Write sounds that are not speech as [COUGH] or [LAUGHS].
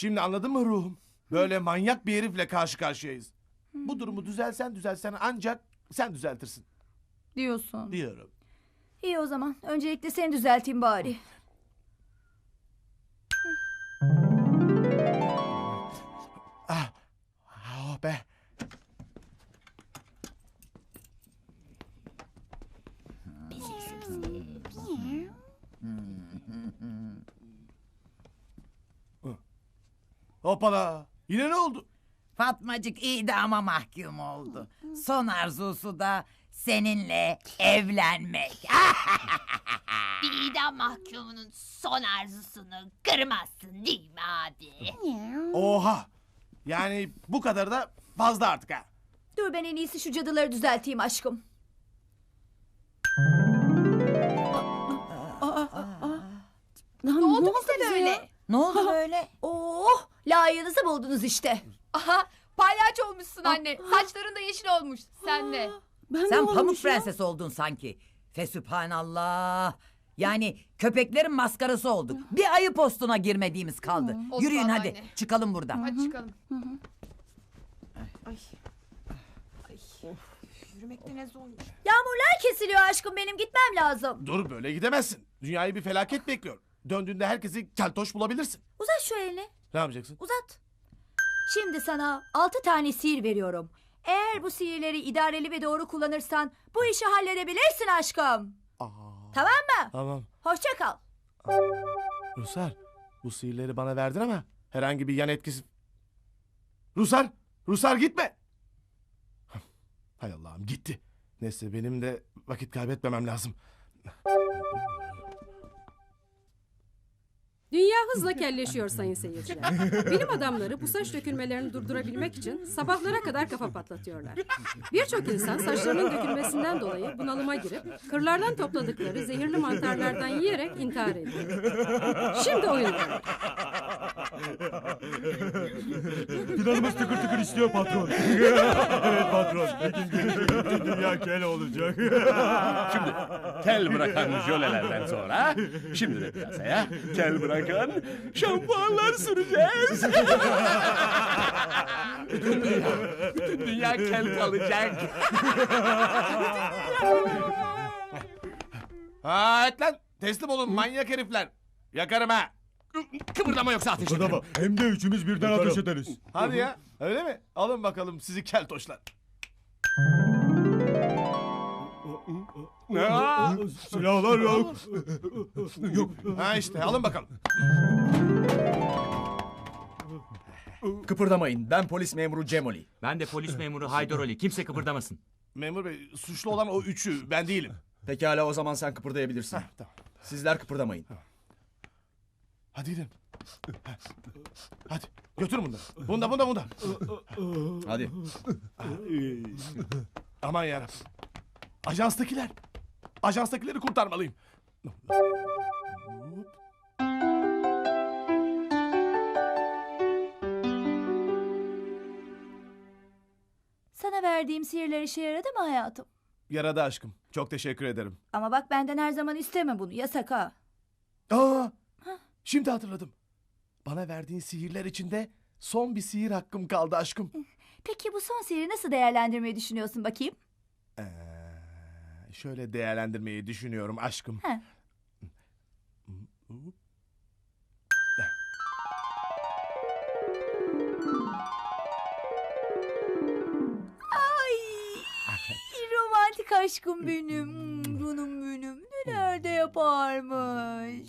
Şimdi anladın mı ruhum? Böyle manyak bir herifle karşı karşıyayız. Bu durumu düzelsen düzelsen ancak sen düzeltirsin Diyorsun. diyorum. İyi o zaman. Öncelikle seni düzelteyim bari. Ah, oh be. Hoppala. Yine ne oldu? Fatmacık idama mahkum oldu. Son arzusu da seninle evlenmek. [LAUGHS] Bir idam mahkumunun son arzusunu kırmazsın değil mi abi? Oha. Yani bu kadar da fazla artık ha. Dur ben en iyisi şu cadıları düzelteyim aşkım. ne oldu bize böyle? ne oldu böyle? Oh layığınızı buldunuz işte. Aha palyaço olmuşsun anne. Saçların da yeşil olmuş. Sen de. Sen pamuk prenses oldun sanki. Fesübhanallah. Yani köpeklerin maskarası olduk. Bir ayı postuna girmediğimiz kaldı. Olsun Yürüyün hadi çıkalım buradan. Hadi çıkalım. Yağmurlar kesiliyor aşkım benim gitmem lazım. Dur böyle gidemezsin. Dünyayı bir felaket bekliyor. Döndüğünde herkesi keltoş bulabilirsin. Uzat şu elini. Ne yapacaksın? Uzat. Şimdi sana altı tane sihir veriyorum. Eğer bu sihirleri idareli ve doğru kullanırsan bu işi halledebilirsin aşkım. Aa, Tamam mı? tamam. Hoşça kal. Rusar, bu sihirleri bana verdin ama herhangi bir yan etkisi... Rusar, Rusar gitme. Hay Allah'ım gitti. Neyse benim de vakit kaybetmemem lazım. Dünya hızla kelleşiyor sayın seyirciler. Bilim adamları bu saç dökülmelerini durdurabilmek için sabahlara kadar kafa patlatıyorlar. Birçok insan saçlarının dökülmesinden dolayı bunalıma girip kırlardan topladıkları zehirli mantarlardan yiyerek intihar ediyor. Şimdi oyun. Planımız tıkır tıkır işliyor patron. [LAUGHS] evet patron. Ekin gelecek bütün dünya kel olacak. Şimdi kel bırakan jölelerden sonra şimdi de piyasaya kel bırakan şampuanlar süreceğiz. bütün dünya, bütün dünya kel kalacak. Ha et lan teslim olun manyak herifler. Yakarım ha. Kıpırdama yoksa ateş ederim. Adama hem de üçümüz birden ateş ederiz. Hadi ya öyle mi? Alın bakalım sizi keltoşlar. Aa, Silahlar yok. yok. Ha işte alın bakalım. Kıpırdamayın. Ben polis memuru Cemoli. Ben de polis memuru Haydar Ali. Kimse kıpırdamasın. Memur bey suçlu olan o üçü ben değilim. Pekala o zaman sen kıpırdayabilirsin. Heh, tamam. Sizler kıpırdamayın. Hadi gidelim. Hadi götür bunları. Bunda bunda bunda. Hadi. Aman yarabbim. Ajanstakiler. Ajanstakileri kurtarmalıyım. Sana verdiğim sihirler işe yaradı mı hayatım? Yaradı aşkım. Çok teşekkür ederim. Ama bak benden her zaman isteme bunu. Yasak ha. Aa, şimdi hatırladım. Bana verdiğin sihirler içinde son bir sihir hakkım kaldı aşkım. Peki bu son sihiri nasıl değerlendirmeyi düşünüyorsun bakayım? Ee, şöyle değerlendirmeyi düşünüyorum aşkım. He. Ay, [LAUGHS] romantik aşkım benim. Hmm, Canım benim. Neler de yaparmış.